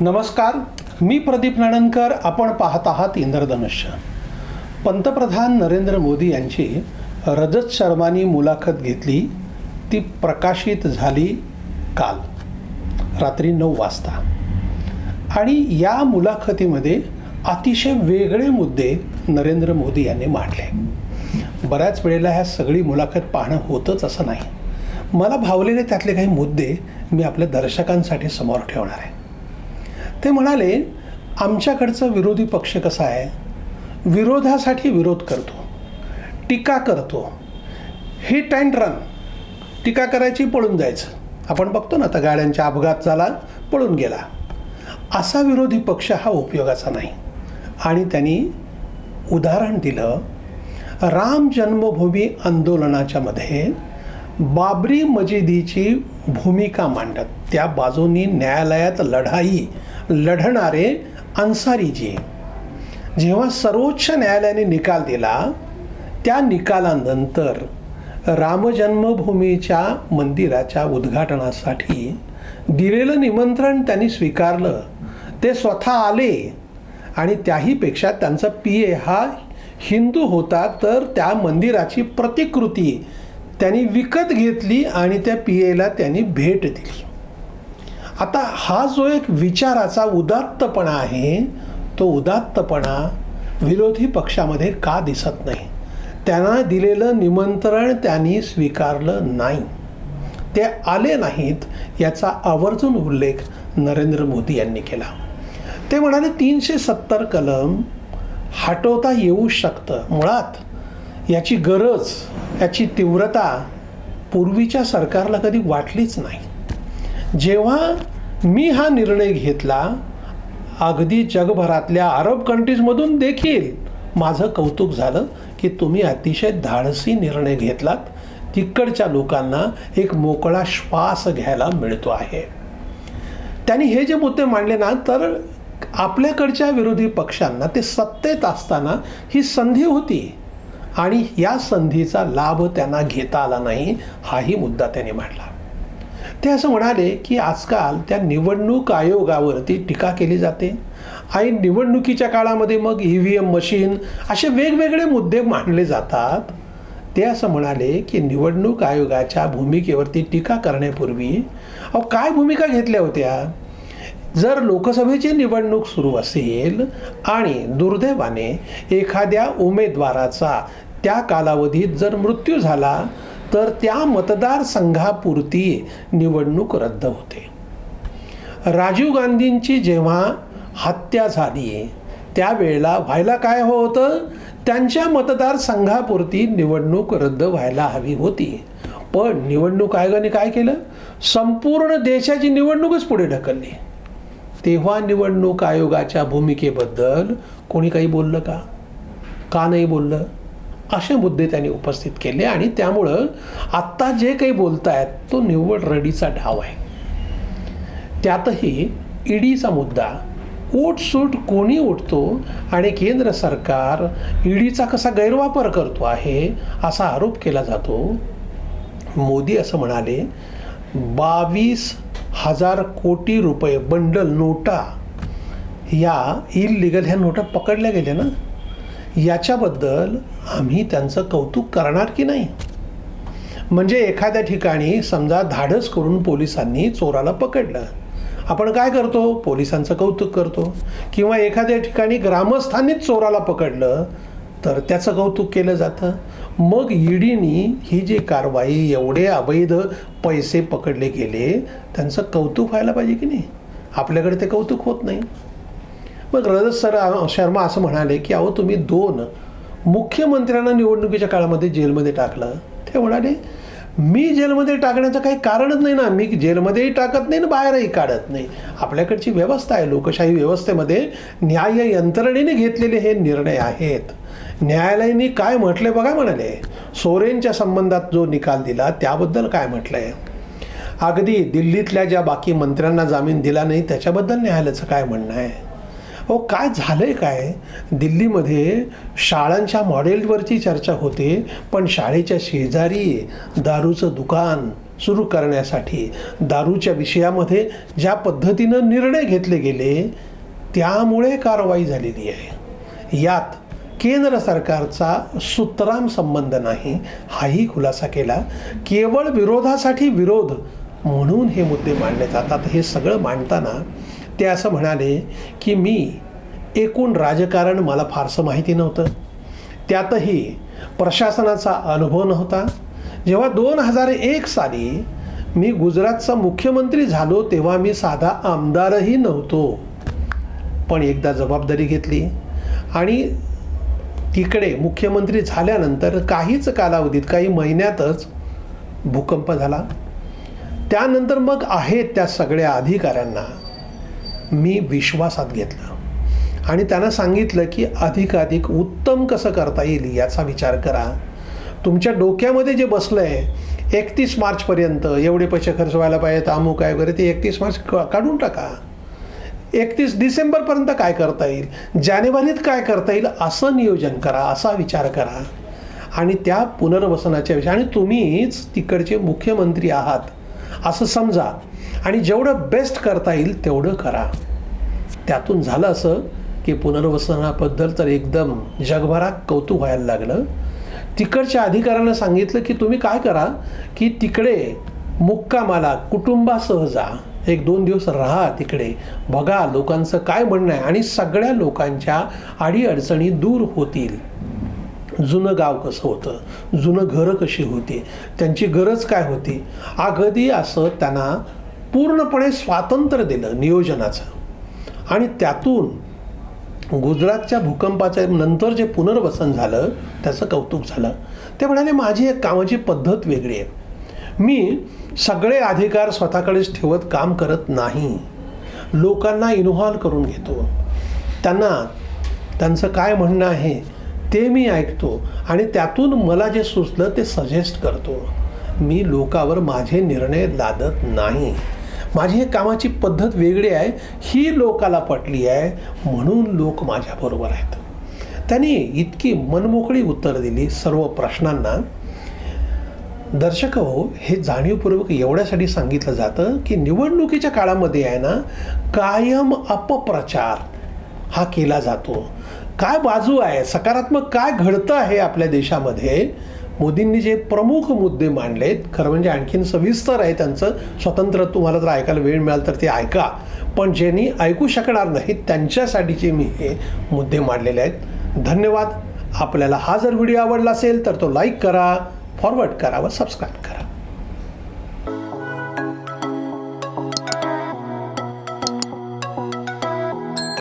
नमस्कार मी प्रदीप नाणनकर आपण पाहत आहात इंद्रधनुष्य. पंतप्रधान नरेंद्र मोदी यांची रजत शर्मानी मुलाखत घेतली ती प्रकाशित झाली काल रात्री नऊ वाजता. आणि या मुलाखतीमध्ये अतिशय वेगळे मुद्दे नरेंद्र मोदी यांनी मांडले. बऱ्याच वेळेला ह्या सगळी मुलाखत पाहणं होतंच असं नाही. मला भावलेले त्यातले काही मुद्दे मी आपल्या दर्शकांसाठी समोर ठेवणार आहे. ते म्हणाले आमच्याकडचा विरोधी पक्ष कसा आहे? विरोधासाठी विरोध करतो टीका करतो. Hit and run. टीका करायची पळून जायचं. आपण बघतो ना आता गाड्यांचा अपघात झाला पळून गेला. असा विरोधी पक्ष हा उपयोगाचा नाही. आणि त्यांनी उदाहरण दिलं राम जन्मभूमी आंदोलनाच्या मध्ये बाबरी मजिदीची भूमिका मांडत त्या बाजूनी न्यायालयात लढाई लढणारे अन्सारीजी जेव्हा सर्वोच्च न्यायालयाने निकाल दिला त्या निकालानंतर रामजन्मभूमीच्या मंदिराच्या उद्घाटनासाठी दिलेलं निमंत्रण त्यांनी स्वीकारलं. ते स्वतः आले आणि त्याहीपेक्षा त्यांचा पी ए हा हिंदू होता तर त्या मंदिराची प्रतिकृती त्यांनी विकत घेतली आणि त्या पी एला त्यांनी भेट दिली. आता हा जो एक विचाराचा उदात्तपणा आहे तो उदात्तपणा विरोधी पक्षामध्ये का दिसत नाही? त्यांना दिलेलं निमंत्रण त्यांनी स्वीकारलं नाही. ते आले नाहीत याचा आवर्जून उल्लेख नरेंद्र मोदी यांनी केला. ते म्हणाले तीनशे सत्तर कलम हटवता येऊ शकतं. मुळात याची गरज याची तीव्रता पूर्वीच्या सरकारला कधी वाटलीच नाही. जेव्हा मी हा निर्णय घेतला अगदी जगभरातल्या अरब कंट्रीजमधून देखील माझं कौतुक झालं की तुम्ही अतिशय धाडसी निर्णय घेतलात. तिकडच्या लोकांना एक मोकळा श्वास घ्यायला मिळतो आहे. त्यांनी हे जे मुद्दे मांडले ना तर आपल्याकडच्या विरोधी पक्षांना ते सत्तेत असताना ही संधी होती. आणि या संधीचा लाभ त्यांना घेता आला नाही हाही मुद्दा त्यांनी मांडला. ते असं म्हणाले की आजकाल त्या निवडणूक आयोगावरती टीका केली जाते. आणि निवडणुकीच्या काळामध्ये मग ई व्ही एम मशीन असे वेगवेगळे मुद्दे मांडले जातात. ते असं म्हणाले की निवडणूक आयोगाच्या भूमिकेवरती टीका करण्यापूर्वी अहो काय भूमिका घेतल्या होत्या? जर लोकसभेची निवडणूक सुरू असेल आणि दुर्दैवाने एखाद्या उमेदवाराचा त्या कालावधीत जर मृत्यू झाला तर त्या मतदारसंघापुरती निवडणूक रद्द होते. राजीव गांधींची जेव्हा हत्या झाली त्यावेळेला व्हायला काय होतं? त्यांच्या मतदारसंघापुरती निवडणूक रद्द व्हायला हवी होती. पण निवडणूक आयोगाने काय केलं? संपूर्ण देशाची निवडणूकच पुढे ढकलली. तेव्हा निवडणूक आयोगाच्या भूमिकेबद्दल कोणी काही बोललं का? का नाही बोललं? असे मुद्दे त्यांनी उपस्थित केले आणि त्यामुळं आत्ता जे काही बोलतायत तो निव्वळ रडीचा ढाव आहे. त्यातही ईडीचा मुद्दा ओटसूट कोणी उठतो आणि केंद्र सरकार ईडीचा कसा गैरवापर करतो आहे असा आरोप केला जातो. मोदी असं म्हणाले बावीस हजार कोटी रुपये बंडल नोटा या इलिगल ह्या नोटा पकडल्या गेल्या ना? याच्याबद्दल आम्ही त्यांचं कौतुक करणार की नाही? म्हणजे एखाद्या ठिकाणी समजा धाडस करून पोलिसांनी चोराला पकडलं आपण काय करतो? पोलिसांचं कौतुक करतो. किंवा एखाद्या ठिकाणी ग्रामस्थांनीच चोराला पकडलं तर त्याचं कौतुक केलं जातं. मग ईडीनी ही जी कारवाई एवढे अवैध पैसे पकडले गेले त्यांचं कौतुक व्हायला पाहिजे की नाही? आपल्याकडे ते कौतुक होत नाही. मग रजत सर शर्मा असं म्हणाले की अहो तुम्ही दोन मुख्यमंत्र्यांना निवडणुकीच्या काळामध्ये जेलमध्ये टाकलं. ते म्हणाले मी जेलमध्ये टाकण्याचं काही कारणच नाही ना. मी जेलमध्येही टाकत नाही ना बाहेरही काढत नाही. आपल्याकडची व्यवस्था आहे. लोकशाही व्यवस्थेमध्ये न्याय यंत्रणेने घेतलेले हे निर्णय आहेत. न्यायालयाने काय म्हटले बघा म्हणाले. सोरेनच्या संबंधात जो निकाल दिला त्याबद्दल काय म्हटलंय? अगदी दिल्लीतल्या ज्या बाकी मंत्र्यांना जामीन दिला नाही त्याच्याबद्दल न्यायालयाचं काय म्हणणं आहे? अहो काय झालं आहे काय? दिल्लीमध्ये शाळांच्या मॉडेलवरची चर्चा होते पण शाळेच्या शेजारी दारूचं दुकान सुरू करण्यासाठी दारूच्या विषयामध्ये ज्या पद्धतीनं निर्णय घेतले गेले त्यामुळे कारवाई झालेली आहे. यात केंद्र सरकारचा सुतराम संबंध नाही हाही खुलासा केला. केवळ विरोधासाठी विरोध म्हणून हे मुद्दे मांडले जातात. हे सगळं मांडताना ते असं म्हणाले की मी एकूण राजकारण मला फारसं माहिती नव्हतं. त्यातही प्रशासनाचा अनुभव नव्हता. जेव्हा दोन हजार एक साली मी गुजरातचा मुख्यमंत्री झालो तेव्हा मी साधा आमदारही नव्हतो. पण एकदा जबाबदारी घेतली आणि तिकडे मुख्यमंत्री झाल्यानंतर काहीच कालावधीत काही महिन्यातच भूकंप झाला. त्यानंतर मग आहेत त्या सगळ्या अधिकाऱ्यांना. मी विश्वासात घेतलं. आणि त्यांना सांगितलं की अधिकाधिक उत्तम कसं करता येईल याचा विचार करा. तुमच्या डोक्यामध्ये जे बसलं आहे एकतीस मार्चपर्यंत एवढे पैसे खर्च व्हायला पाहिजेत अमुक आहे वगैरे ते एकतीस मार्च काढून टाका. एकतीस डिसेंबरपर्यंत काय करता येईल जानेवारीत काय करता येईल असं नियोजन करा असा विचार करा. आणि त्या पुनर्वसनाच्या विषयी आणि तुम्हीच तिकडचे मुख्यमंत्री आहात. असं समजा. आणि जेवढं बेस्ट करता येईल तेवढं करा. त्यातून झालं असं की पुनर्वसनाबद्दल तर एकदम जगभरात कौतुक व्हायला लागलं. तिकडच्या अधिकाऱ्यांना सांगितलं की तुम्ही काय करा की तिकडे मुक्कामाला कुटुंबासह जा. एक दोन दिवस राहा तिकडे. बघा लोकांचं काय म्हणणं आहे आणि सगळ्या लोकांच्या अडीअडचणी दूर होतील. जुनं गाव कसं होतं? जुनं घरं कशी होती? त्यांची गरज काय होती? अगदी असं त्यांना पूर्णपणे स्वातंत्र्य दिलं नियोजनाचं. आणि त्यातून गुजरातच्या भूकंपाचं नंतर जे पुनर्वसन झालं त्याचं कौतुक झालं. ते म्हणाले माझी एक कामाची पद्धत वेगळी आहे. मी सगळे अधिकार स्वतःकडेच ठेवत काम करत नाही. लोकांना इन्व्हॉल्व करून घेतो. त्यांना त्यांचं काय म्हणणं आहे? ते मी ऐकतो आणि त्यातून मला जे सुचलं ते सजेस्ट करतो. मी लोकावर माझे निर्णय लादत नाही. माझी हे कामाची पद्धत वेगळी आहे ही लोकाला पटली आहे म्हणून लोक माझ्याबरोबर आहेत. त्यांनी इतकी मनमोकळी उत्तरं दिली सर्व प्रश्नांना. दर्शक हो हे जाणीवपूर्वक एवढ्यासाठी सांगितलं जातं की निवडणुकीच्या काळामध्ये आहे ना कायम अपप्रचार हा केला जातो. काय बाजू आहे? सकारात्मक काय घडतं आहे आपल्या देशामध्ये? मोदींनी जे प्रमुख मुद्दे मांडलेत खरं म्हणजे आणखीन सविस्तर आहे त्यांचं. स्वतंत्र तुम्हाला जर ऐकायला वेळ मिळाला तर ते ऐका. पण ज्यांनी ऐकू शकणार नाहीत त्यांच्यासाठीचे मी हे मुद्दे मांडलेले आहेत. धन्यवाद. आपल्याला हा जर व्हिडिओ आवडला असेल तर तो लाईक करा फॉरवर्ड करा व सबस्क्राईब करा.